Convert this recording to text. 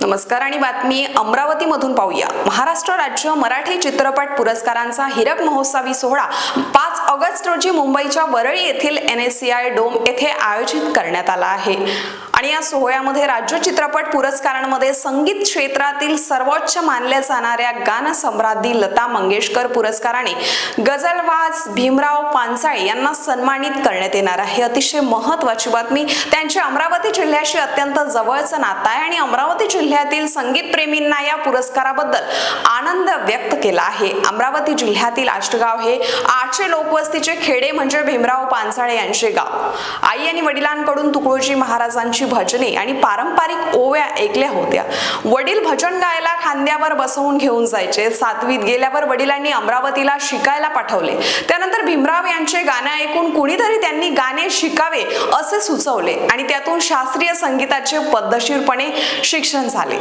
नमस्कार आणि बातमी अमरावतीमधून पाहूया. महाराष्ट्र राज्य मराठी चित्रपट पुरस्कारांचा हिरक महोत्सवी सोहळा पाच ऑगस्ट रोजी मुंबईच्या वरळी येथील N S C I dome येथे आयोजित करण्यात आला आहे. आणि या सोहळ्यामध्ये राज्य चित्रपट पुरस्कारांमध्ये संगीत क्षेत्रातील सर्वोच्च मानल्या जाणाऱ्या गानसम्राज्ञी लता मंगेशकर पुरस्काराने गझलवाज भीमराव पानसाळे यांना सन्मानित करण्यात येणार आहे. अतिशय महत्वाची बातमी त्यांची अमरावती जिल्ह्याशी अत्यंत जवळचं नातं आहे आणि अमरावती जिल्ह्यातील संगीत प्रेमींना या पुरस्काराबद्दल आनंद व्यक्त केला आहे. अमरावती जिल्ह्यातील आष्टगाव हे आठशे लोकवस्तीचे खेडे म्हणजे भीमराव पानसाळे यांचे गाव. आई आणि वडिलांकडून तुकडोजी महाराजांची भजने आणि पारंपरिक ओव्या ऐकल्या होत्या. वडील भजन गायला खांद्यावर बसवून घेऊन जायचे. सातवीत गेल्यावर वडिलांनी अमरावतीला शिकायला पाठवले. त्यानंतर भीमराव यांचे गाणे ऐकून कुणीतरी त्यांनी गाणे शिकावे असे सुचवले आणि त्यातून शास्त्रीय संगीताचे पद्धतशीरपणे शिक्षण झाले.